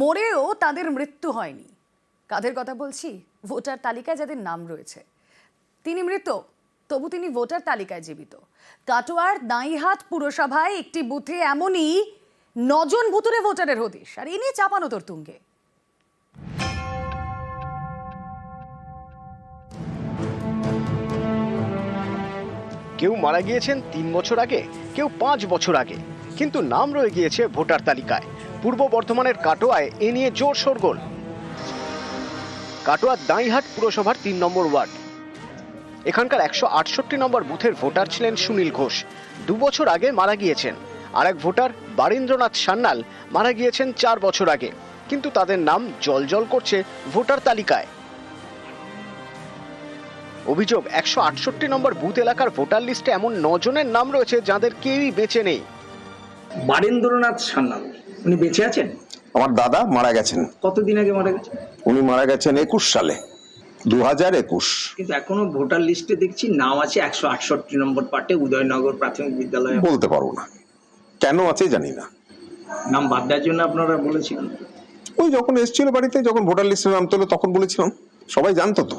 মরেও তাদের মৃত্যু হয়নি। কাদের কথা বলছি? ভোটার তালিকায় যাদের নাম রয়েছে। তিনি মৃত, তবু তিনি ভোটার তালিকায় জীবিত। কাটোয়ার দাঁইহাট পুরসভায় একটি বুথে এমনই নজন ভুতুরে ভোটারের হদিশ, আর এ নিয়ে চাপানো তোর তুঙ্গে কেউ মারা গিয়েছেন তিন বছর আগে, কেউ পাঁচ বছর আগে, কিন্তু নাম রয়ে গিয়েছে ভোটার তালিকায়। পূর্ব বর্ধমানের কাটোয়ায় এ নিয়ে জোর শোরগোল। কাটোয়ার দাঁইহাট পুরসভার তিন নম্বর ওয়ার্ড। এখানকার একশো আটষট্টি নম্বর বুথের ভোটার ছিলেন সুনীল ঘোষ। দু বছর আগে মারা গিয়েছেন। আর এক ভোটার, বারীন্দ্রনাথ সান্যাল, মারা গিয়েছেন চার বছর আগে। কিন্তু তাদের নাম জলজল করছে ভোটার তালিকায়। অভিযোগ, একশো আটষট্টি নম্বর বুথ এলাকার ভোটার লিস্টে এমন নজনের নাম রয়েছে যাদের কেউই বেঁচে নেই। বারেন্দ্রনাথ সান্যাল। উনি বেঁচে আছেন? আমার দাদা মারা গেছেন। কতদিন আগে মারা গেছেন? উনি মারা গেছেন একুশ সালে দু হাজার একুশ। কিন্তু এখনও ভোটার লিস্টে দেখছি নাম আছে একশো আটষট্টি নম্বর পার্টে উদয়নগর প্রাথমিক বিদ্যালয়ে। বলতে পারব না। কেন আছে জানি না। নাম বাদ দেওয়ার জন্য আপনারা বলেছিলেন। ওই যখন এসেছিল বাড়িতে যখন ভোটার লিস্টে নাম তোলো তখন বলেছিলাম। সবাই জানতো তো।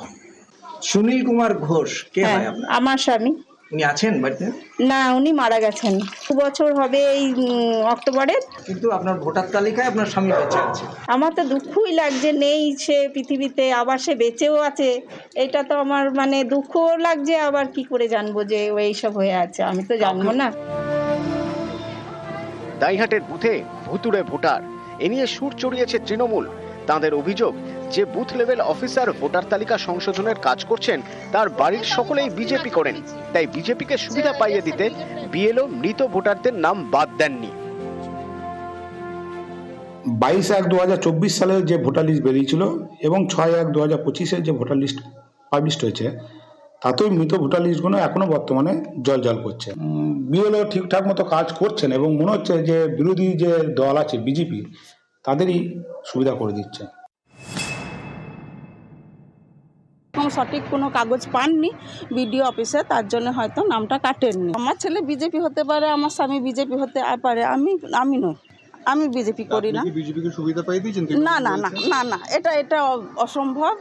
সুনীল কুমার ঘোষ কে হ্যাঁ হয় আমার স্বামী। উনি আছেন বাড়িতে? না উনি মারা গেছেন। দু বছর হবে এই উম, অক্টোবরে। কিন্তু আপনার ভোটার তালিকায় আপনার স্বামী বেঁচে আছে। আমার তো দুঃখই লাগছে নেই সে পৃথিবীতে আবার সে বেঁচেও আছে। এটা তো আমার মানে দুঃখও লাগছে আবার কি করে জানব যে ও এইসব হয়ে আছে? আমি তো জানব না। দাইহাটের বুথে ভুতুড়ে ভোটার। এ নিয়ে সুর চড়িয়েছে তৃণমূল। তাদের অভিযোগ যে বুথ লেভেল অফিসার ভোটার তালিকা সংশোধনের কাজ করছেন, তার বাড়ির সকলেই বিজেপি করেন। তাই বিজেপিকে সুবিধা পাইয়ে দিতে বিএলও মৃত ভোটারদের নাম বাদ দেননি। বাইশ এক দু হাজার চব্বিশ সালে যে ভোটার লিস্ট বেরিয়েছিল এবং ছয় এক দু হাজার পঁচিশের যে ভোটার লিস্ট পাবলিশ হয়েছে, তাতেও মৃত ভোটার লিস্টগুলো এখনও বর্তমানে জল জল করছে বিএলও ঠিকঠাক মতো কাজ করছেন এবং মনে হচ্ছে যে বিরোধী যে দল আছে, বিজেপি, তাদেরই সুবিধা করে দিচ্ছে। সঠিক কোনো কাগজ পাননি বিডিও অফিসে তার জন্য হয়তো নামটা কাটেননি। আমার ছেলে বিজেপি হতে পারে আমার স্বামী বিজেপি হতে পারে আমি আমি নই। আমি বিজেপি করি না। বিজেপিকে সুবিধা পাই দিয়েছেন না না না না না এটা এটা অসম্ভব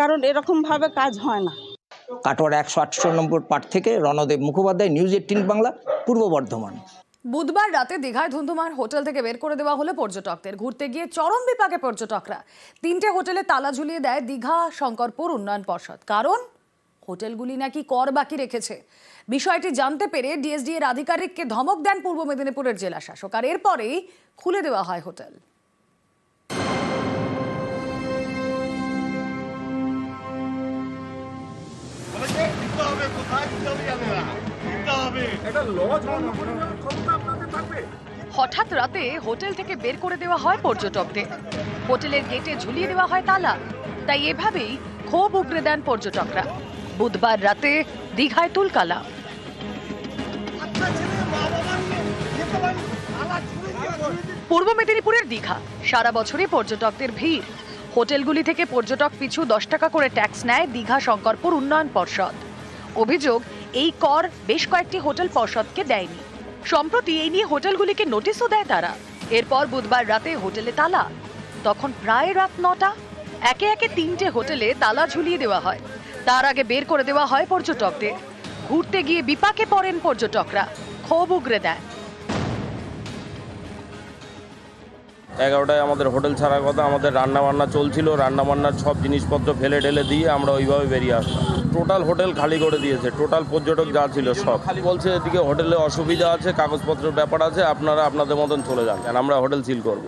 কারণ এরকমভাবে কাজ হয় না। কাটোয়ার একশো আটশো নম্বর পাঠ থেকে রণদেব মুখোপাধ্যায় নিউজ এইটিন বাংলা পূর্ব বর্ধমান। বুধবার রাতে দীঘায় ধুন্ধুমার হোটেল থেকে বের করে দেওয়া হলো পর্যটকদের। ঘুরতে গিয়ে চরম বিপাকে পর্যটকরা। তিনটে হোটেলে তালা ঝুলিয়ে দেয় দীঘা শঙ্করপুর উন্নয়ন পর্ষদ। কারণ হোটেলগুলি নাকি কর বাকি রেখেছে। বিষয়টি জানতে পেরে ডিএসডি এর আধিকারিককে ধমক দেন পূর্ব মেদিনীপুরের জেলা শাসক আর এরপরেই খুলে দেওয়া হয় হোটেল। হঠাৎ রাতে হোটেল থেকে বের করে দেওয়া হয় পর্যটকদের। হোটেলের গেটে ঝুলিয়ে দেওয়া হয় তালা। তাই এভাবেই ক্ষোভ উগরে দেন পর্যটকরা। বুধবার রাতে দীঘায় তুলকালা। পূর্ব মেদিনীপুরের দীঘা। সারা বছরই পর্যটকদের ভিড়। হোটেলগুলি থেকে পর্যটক পিছু দশ টাকা করে ট্যাক্স নেয় দীঘা শঙ্করপুর উন্নয়ন পর্ষদ। অভিযোগ, এই কর বেশ কয়েকটি হোটেল পর্ষদকে দেয়নি। সম্প্রতি এই নিয়ে হোটেলগুলিকে নোটিশও দেয় তারা। এরপর বুধবার রাতে হোটেলে তালা। তখন প্রায় রাত নটা, একে একে তিনটে হোটেলে তালা ঝুলিয়ে দেওয়া হয়। তার আগে বের করে দেওয়া হয় পর্যটকদের। ঘুরতে গিয়ে বিপাকে পড়েন পর্যটকরা। ক্ষোভ উগরে দেয়। এগারোটায় আমাদের হোটেল ছাড়ার কথা আমাদের রান্না বান্না চলছিল। রান্না বান্নার সব জিনিসপত্র ফেলে ঢেলে দিয়ে আমরা ওইভাবে বেরিয়ে আসলাম। টোটাল হোটেল খালি করে দিয়েছে টোটাল পর্যটক যা ছিল সব। খালি বলছে এদিকে হোটেলে অসুবিধা আছে কাগজপত্রের ব্যাপার আছে আপনারা আপনাদের মতন চলে যান। আর আমরা হোটেল সিল করব।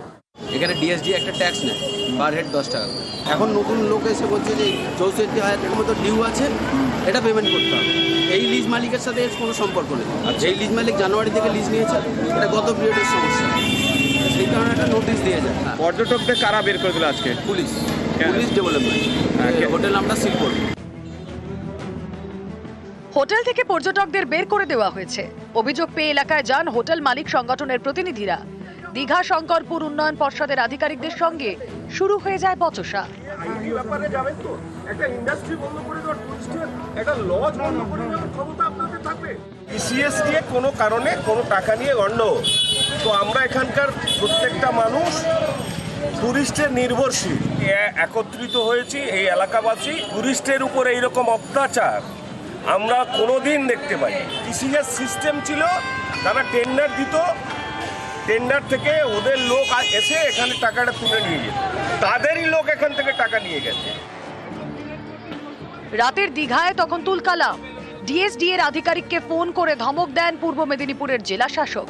এখানে ডিএসডি একটা ট্যাক্স নেয় পার হেড দশ টাকা এখন নতুন লোক এসে বলছে যে চৌষট্টি হাজার টাকার মতো ডিউ আছে এটা পেমেন্ট করতে হবে। এই লিজ মালিকের সাথে এর কোনো সম্পর্ক নেই। আর যেই লিজ মালিক জানুয়ারি থেকে লিজ নিয়েছে এটা গত পিরিয়ডের সমস্যা। সেই কারণে একটা নোটিশ দিয়ে যায়। হ্যাঁ, পর্যটকদের কারা বের করে দিল আজকে? পুলিশ। পুলিশ ডেভেলপমেন্ট হোটেল আমরা সিল করব। হোটেল থেকে পর্যটকদের বের করে দেওয়া হয়েছে। অভিযোগ পেয়ে এলাকায় যান হোটেল মালিক সংগঠনের প্রতিনিধিরা। দীঘা শঙ্করপুর উন্নয়ন পর্ষদের আধিকারিকদের সঙ্গে শুরু হয়ে যায় বচসা। কোনো কারণে কোনো টাকা নিয়ে গণ্ড তো আমরা এখানকার প্রত্যেকটা মানুষ টুরিস্টের নির্ভরশীল। একত্রিত হয়েছি এই এলাকাবাসী টুরিস্টের উপর এইরকম অত্যাচার। আমরা কোনো দিন দেখতে পাই কৃষি যে সিস্টেম ছিল, তারা টেন্ডার দিত টেন্ডার থেকে ওদের লোক এসে এখানে টাকাটা তুলে নিয়ে যেত। তাদেরই লোক এখান থেকে টাকা নিয়ে গেছে। রাতের দীঘায় তখন তুলকালাম। ডিএসডি এর আধিকারিককে ফোন করে ধমক দেন পূর্ব মেদিনীপুরের জেলা শাসক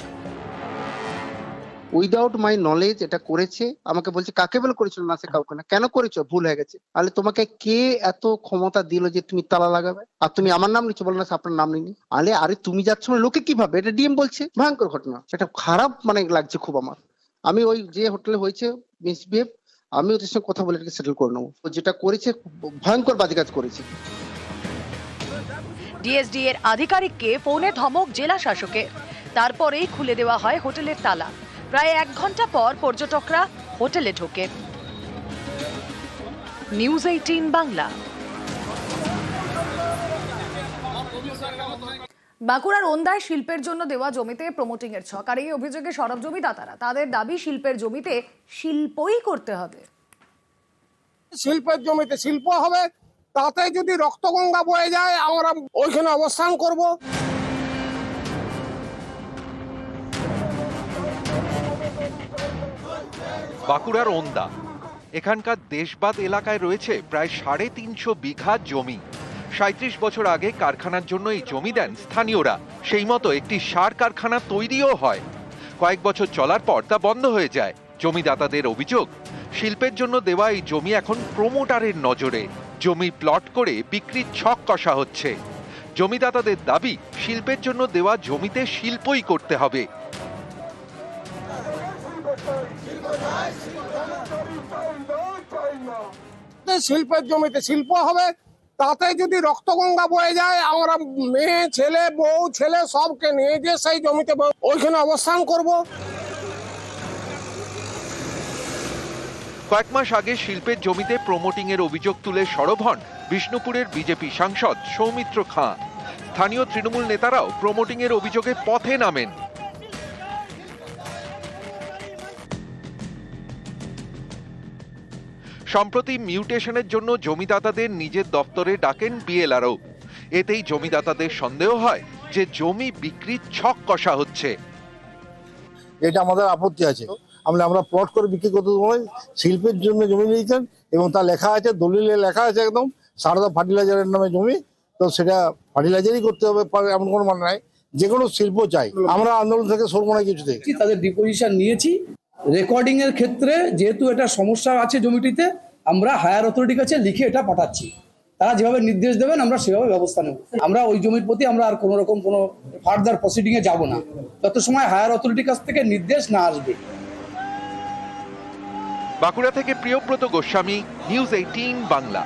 উইদাউট মাই নলেজ এটা করেছে, আমাকে বলছে, কাকে বলে করেছিল? না, সে কাউকে না। কেন করেছ? ভুল হয়ে গেছে। তাহলে তোমাকে কে এত ক্ষমতা দিল যে তুমি তালা লাগাবে? আর তুমি আমার নাম নিচ্ছ বলো না আপনার নাম নিনি আলে আরে, তুমি যাচ্ছ না লোকে কীভাবে? এটা ডিএম বলছে। ভয়ঙ্কর ঘটনা। সেটা খারাপ মানে লাগছে খুব আমার। আমি ওই যে হোটেলে হয়েছে মিসবিহেভ আমি ওদের সঙ্গে কথা বলে এটাকে সেটেল করে নেব। যেটা করেছে, ভয়ঙ্কর বাজে কাজ করেছে ডিএসডি এর আধিকারিককে ফোনে ধমক জেলা শাসকের। তারপরেই খুলে দেওয়া হয় হোটেলের তালা। প্রায় এক ঘণ্টা পর পর্যটকরা হোটেলে ঢোকে নিউজ এইটিন বাংলা। বাঁকুড়ার ওন্দায় শিল্পের জন্য দেওয়া জমিতে প্রমোটিং এর ছক। আর এই অভিযোগে সরব জমিদাতারা তাদের দাবি শিল্পের জমিতে শিল্পই করতে হবে। শিল্পের জমিতে শিল্প হবে তাতে যদি রক্তগঙ্গা বয়ে যায় আমরা ওইখানে অবস্থান করব। বাঁকুড়ার ওন্দা। এখানকার দেশবাদ এলাকায় রয়েছে প্রায় সাড়ে তিনশো বিঘা জমি। সাঁত্রিশ বছর আগে কারখানার জন্য এই জমি দেন স্থানীয়রা। সেই মতো একটি সার কারখানা তৈরিও হয়। কয়েক বছর চলার পর তা বন্ধ হয়ে যায়। জমিদাতাদের অভিযোগ, শিল্পের জন্য দেওয়া এই জমি এখন প্রমোটারের নজরে। জমি প্লট করে বিক্রির ছক কষা হচ্ছে। জমিদাতাদের দাবি, শিল্পের জন্য দেওয়া জমিতে শিল্পই করতে হবে। শিল্পের জমিতে শিল্প হবে, তাতে যদি রক্তগঙ্গা বয়ে যায়, আমরা মেয়ে, ছেলে, বউ, ছেলে সবকে নিয়ে গিয়ে সেই জমিতে ওইখানে অবস্থান করব। কয়েক মাস আগে শিল্পের জমিতে প্রমোটিং এর অভিযোগ তুলে সরব হন বিষ্ণুপুরের বিজেপি সাংসদ সৌমিত্র খাঁ। স্থানীয় তৃণমূল নেতারাও প্রমোটিং এর অভিযোগে পথে নামেন। সম্প্রতি মিউটেশনের জন্য জমিদাতাদের নিজের দপ্তরে ডাকেন বিএলআরও। এতেই জমিদাতাদের সন্দেহ হয় যে জমি বিক্রির ছক কষা হচ্ছে। এটা আমাদের আপত্তি আছে। আমরা আমরা প্লট করে বিক্রি করতে দেবো না। শিল্পের জন্য জমি নিয়েছেন এবং তা লেখা আছে দলিলে লেখা আছে একদম সারদা ফার্টিলাইজারের নামে জমি। তো সেটা ফার্টিলাইজারই করতে হবে এমন কোনো মানে নাই। যে কোনো শিল্প চাই। আমরা আন্দোলন থেকে সরবো না কিছুতে। তাদের ডিপোজিশন নিয়েছি। রেকর্ডিং এর ক্ষেত্রে যেহেতু এটা সমস্যা আছে জমিটিতে আমরা হায়ার অথরিটির কাছে লিখে এটা পাঠাচ্ছি। তারা যেভাবে নির্দেশ দেবেন, আমরা সেভাবে ব্যবস্থা নেব। আমরা ওই জমির প্রতি আমরা আর কোনো রকম কোনো ফার্দার প্রসিডিং এ যাব না। যত সময় হায়ার অথরিটির কাছ থেকে নির্দেশ না আসবে। বাঁকুড়া থেকে প্রিয়ব্রত গোস্বামী নিউজ এইটিন বাংলা।